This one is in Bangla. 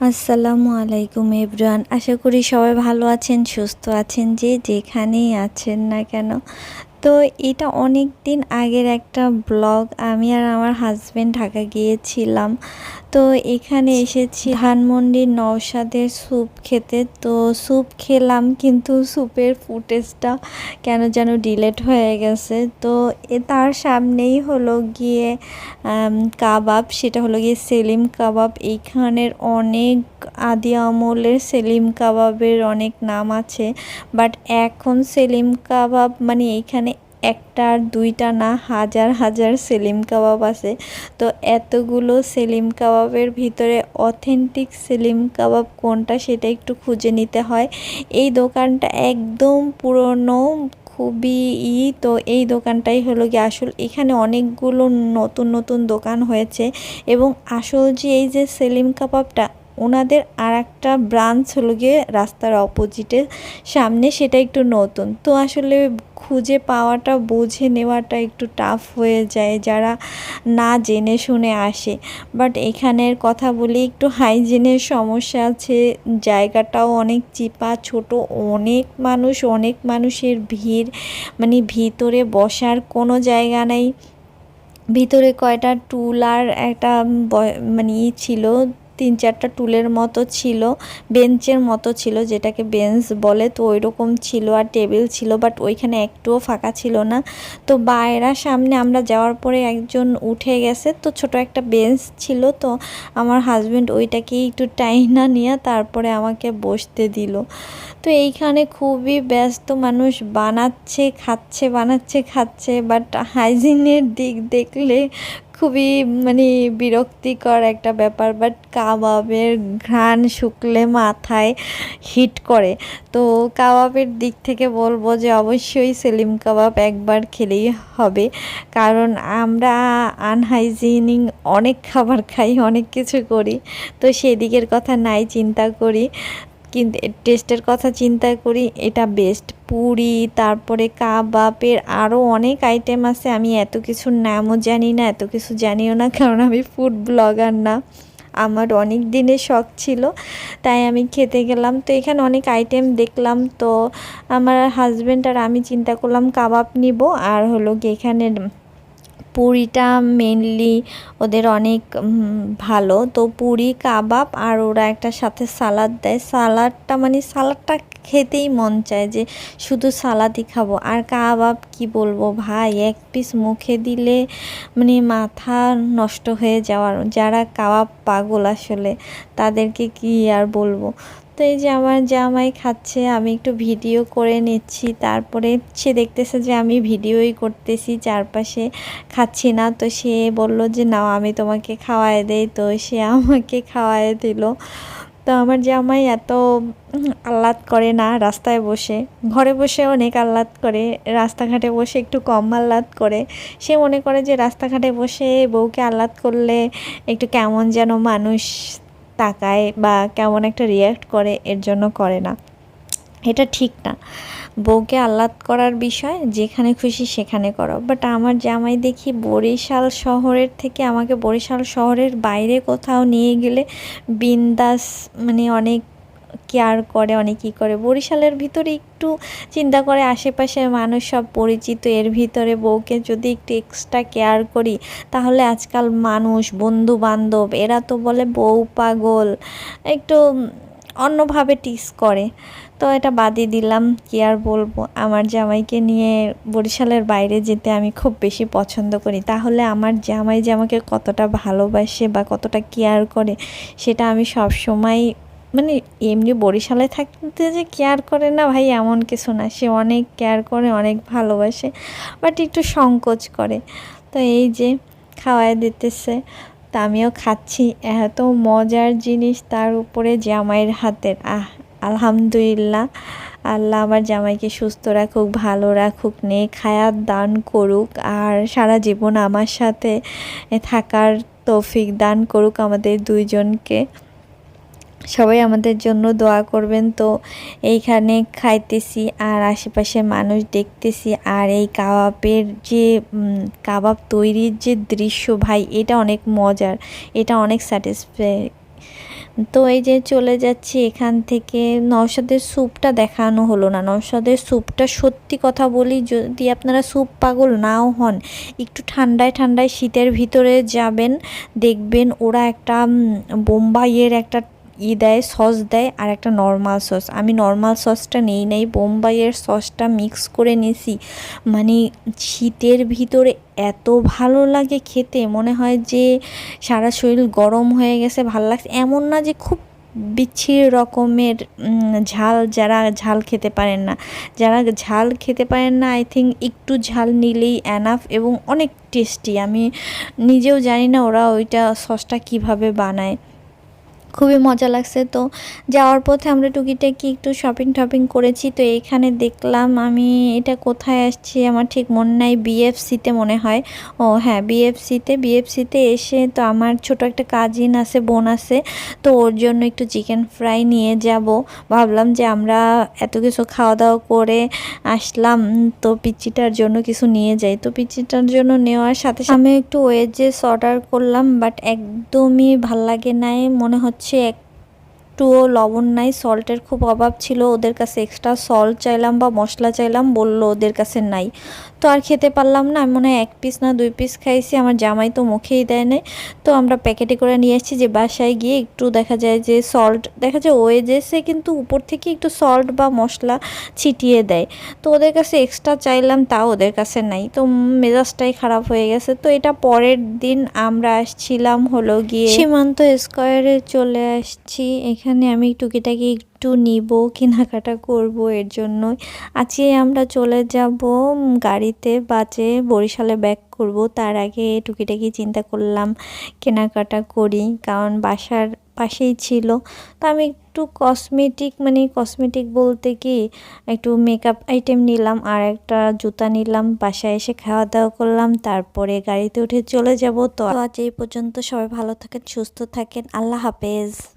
আসসালামু আলাইকুম এভরান আশা করি সবাই ভালো আছেন, সুস্থ আছেন, যে যেখানেই আছেন না কেন। তো এটা অনেক দিন আগের একটা ব্লগ। আমি আর আমার হাজব্যান্ড ঢাকা গিয়েছিলাম। তো এখানে এসেছি ধানমন্ডির নওশাদের স্যুপ খেতে। তো স্যুপ খেলাম, কিন্তু স্যুপের ফুটেজটা কেন যেন ডিলেট হয়ে গেছে। তো এ তার সামনেই হলো গিয়ে কাবাব। সেটা হলো গিয়ে সেলিম কাবাব। এইখানের অনেক আদি আমলের সেলিম কাবাবের অনেক নাম আছে। বাট এখন সেলিম কাবাব মানে এইখানে একটা দুইটা না, হাজার হাজার সেলিম কাবাব আছে। তো এতগুলো সেলিম কাবাবের ভিতরে অথেন্টিক সেলিম কাবাব কোনটা সেটা একটু খুঁজে নিতে হয়। এই দোকানটা একদম পুরনো, খুবই ই, তো এই দোকানটাই হলো গিয়ে আসল। এখানে অনেকগুলো নতুন নতুন দোকান হয়েছে এবং আসল যে এই যে সেলিম কাবাবটা ওনাদের আর একটা ব্রাঞ্চ হলো গিয়ে রাস্তার অপোজিটে সামনে সেটা একটু নতুন। তো আসলে খুঁজে পাওয়াটা, বুঝে নেওয়াটা একটু টাফ হয়ে যায় যারা না জেনে শুনে আসে। বাট এখানের কথা বলি, একটু হাইজিনের সমস্যা আছে। জায়গাটাও অনেক চিপা, ছোট। অনেক মানুষ, অনেক মানুষের ভিড়। মানে ভিতরে বসার কোনো জায়গা নেই। ভিতরে কয়টা টুল আর একটা মানে ছিল। তিন চারটা টুলের মতো ছিল, বেঞ্চের মতো ছিল যেটাকে বেঞ্চ বলে। তো ওই রকম ছিল আর টেবিল ছিল বাট ওইখানে একটুও ফাঁকা ছিল না। তো বাইরা সামনে আমরা যাওয়ার পরে একজন উঠে গেছে। তো ছোট একটা বেঞ্চ ছিল, তো আমার হাজব্যান্ড ওইটাকেই একটু টাইনা নিয়ে তারপরে আমাকে বসতে দিল। তো এইখানে খুবই ব্যস্ত মানুষ, বানাচ্ছে, খাচ্ছে বানাচ্ছে, খাচ্ছে বাট হাইজিনের দিক দেখলে খুবই মানে বিরক্তিকর একটা ব্যাপার বাট কাবাবের ঘ্রাণ শুকলে মাথায় হিট করে। তো কাবাবের দিক থেকে বলব যে অবশ্যই সেলিম কাবাব একবার খেলেই হবে। কারণ আমরা আনহাইজিনিং অনেক খাবার খাই, অনেক কিছু করি। তো সেদিকের কথা নাই, চিন্তা করি। কিন্তু টেস্টের কথা চিন্তা করি, এটা বেস্ট পুরি, তারপরে কাবাবের আরও অনেক আইটেম আছে, আমি এত কিছুর নামও জানি না, এত কিছু জানিও না, কারণ আমি ফুড ব্লগার না। আমার অনেক দিনের শখ ছিল, তাই আমি খেতে গেলাম। তো এখানে অনেক আইটেম দেখলাম, তো আমার হাজব্যান্ড আর আমি চিন্তা করলাম, কাবাব নিব। আর হলো কি এখানে পুরিটা মেনলি ওদের অনেক ভালো। তো পুরি, কাবাব আর ওরা একটা সাথে সালাদ দেয়। সালাদটা মানে সালাদটা খেতেই মন চায় যে শুধু সালাদই খাব। আর কাবাব কি বলব ভাই, এক পিস মুখে দিলে মানে মাথা নষ্ট হয়ে যাওয়ার। যারা কাবাব পাগল আসলে, তাদেরকে কি আর বলব? তো এই যে আমার জামাই খাচ্ছে, আমি একটু ভিডিও করে নিচ্ছি। তারপরে সে দেখতেছে যে আমি ভিডিওই করতেছি, চারপাশে খাচ্ছি না। তো সে বলল যে নাও আমি তোমাকে খাওয়াই দেই। তো সে আমাকে খাওয়াই দিল। তো আমার জামাই এত আহ্লাদ করে না রাস্তায় বসে। ঘরে বসে অনেক আহ্লাদ করে, রাস্তাঘাটে বসে একটু কম আহ্লাদ করে। সে মনে করে যে, রাস্তাঘাটে বসে বউকে আহ্লাদ করলে একটু কেমন যেন মানুষ তাকায় বা কেমন একটা রিয়্যাক্ট করে এর জন্য করে না। এটা ঠিক না। বউকে আহ্লাদ করার বিষয়, যেখানে খুশি সেখানে করো। বাট আমার জামাই দেখি বরিশাল শহরের থেকে আমাকে বরিশাল শহরের বাইরে কোথাও নিয়ে গেলে বিন্দাস মানে অনেক কেয়ার করে, অনেকই করে। বরিশালের ভিতরে একটু চিন্তা করে আশেপাশের মানুষ সব পরিচিত, এর ভিতরে বউকে যদি একটু এক্সট্রা কেয়ার করি, তাহলে আজকাল মানুষ বন্ধু বান্ধব এরা তো বলে বউ পাগল, একটু অন্যভাবে টিস করে। তো এটা বাদই দিলাম, কি আর বলব? আমার জামাইকে নিয়ে বরিশালের বাইরে যেতে আমি খুব বেশি পছন্দ করি। তাহলে আমার জামাই যে আমাকে কতটা ভালোবাসে বা কতটা কেয়ার করে, সেটা আমি সব সময় মানে এমনি বরিশালে থাকতে যে কেয়ার করে না ভাই এমন কিছু না। সে অনেক কেয়ার করে, অনেক ভালোবাসে বাট একটু সংকোচ করে। তো এই যে খাওয়াই দিতেছে, তা আমিও খাচ্ছি। এত মজার জিনিস তার উপরে জামাইয়ের হাতের। আহ, আলহামদুলিল্লাহ। আল্লাহ আমার জামাইকে সুস্থ রাখুক, ভালো রাখুক নে খায়াত দান করুক, আর সারা জীবন আমার সাথে থাকার তৌফিক দান করুক আমাদের দুইজনকে। সবাই আমাদের জন্য দোয়া করবেন। তো এইখানে খাইতেছি আর আশেপাশে মানুষ দেখতেছি আর এই কাবাবের যে কাবাব তৈরির যে দৃশ্য ভাই, এটা অনেক মজার, এটা অনেক স্যাটিসফাই তো এই যে চলে যাচ্ছি এখান থেকে। নওশাদের স্যুপটা দেখানো হলো না। নওশাদের স্যুপটা সত্যি কথা বলি, যদি আপনারা স্যুপ পাগল নাও হন, একটু ঠান্ডায় ঠান্ডায় শীতের ভিতরে যাবেন, দেখবেন ওরা একটা বোম্বাইয়ের একটা ই দেয়, সস দেয় আর একটা নর্মাল সস। আমি নর্মাল সসটা নেই নাই, বোম্বাইয়ের সসটা মিক্স করে নিয়েছি মানে শীতের ভিতরে এত ভালো লাগে খেতে, মনে হয় যে সারা শরীর গরম হয়ে গেছে, ভালো লাগছে। এমন না যে খুব বিচ্ছিরি রকমের ঝাল যারা ঝাল খেতে পারেন না। যারা ঝাল খেতে পারেন না আই থিঙ্ক একটু ঝাল নিলেই অ্যানাফ এবং অনেক টেস্টি আমি নিজেও জানি না ওরা ওইটা সসটা কীভাবে বানায়। খুবই মজা লাগছে। তো যাওয়ার পথে আমরা টুকিটাকি একটু শপিং টপিং করেছি। তো এখানে দেখলাম আমি এটা কোথায় আসছি আমার ঠিক মনে নাই। বিএফসিতে মনে হয়। ও হ্যাঁ বিএফসিতে বিএফসিতে এসে তো আমার ছোট একটা কাজিন আছে, বোন আছে। তো ওর জন্য একটু চিকেন ফ্রাই নিয়ে যাব। ভাবলাম যে আমরা এত কিছু খাওয়া দাওয়া করে আসলাম। তো পিচিটার জন্য কিছু নিয়ে যাই। তো পিচিটার জন্য নেওয়ার সাথে সাথে আমি একটু ওয়েজেস অর্ডার করলাম বাট একদমই ভালো লাগে নাই। মনে হচ্ছে check. একটুও লবণ নাই সল্টের খুব অভাব ছিল, ওদের কাছে এক্সট্রা সল্ট চাইলাম বা মশলা চাইলাম, বলল ওদের কাছে নাই। তো আর খেতে পারলাম না মনে হয় এক পিস না দুই পিস খাইছি, আমার জামাই তো মুখেই দেয় নাই। তো আমরা প্যাকেটে করে নিয়ে এসেছি যে বাসায় গিয়ে একটু দেখা যায় যে সল্ট দেখা যায় ওয়েজেসে কিন্তু উপর থেকে একটু সল্ট বা মশলা ছিটিয়ে দেয়। তো ওদের কাছে এক্সট্রা চাইলাম, তাও ওদের কাছে নাই। তো মেজাজটাই খারাপ হয়ে গেছে। তো এটা পরের দিন আমরা আসছিলাম হলো গিয়ে সীমান্ত স্কোয়ারে চলে আসছি আমি টুকিটাকি একটু নিব, কেনাকাটা করব এর জন্য আজকে আমরা চলে যাব গাড়িতে বাজে বরিশালে ব্যাক করব। তার আগে টুকিটাকি চিন্তা করলাম কেনাকাটা করি, কারণ বাসার পাশেই ছিল। তো আমি একটু কসমেটিক মানে কসমেটিক বলতে কি, একটু মেকআপ আইটেম নিলাম আর একটা জুতা নিলাম। বাসায় এসে খাওয়া দাওয়া করলাম, তারপরে গাড়িতে উঠে চলে যাব। তো আজ এই পর্যন্ত সবাই ভালো থাকেন, সুস্থ থাকেন। আল্লাহ হাফেজ।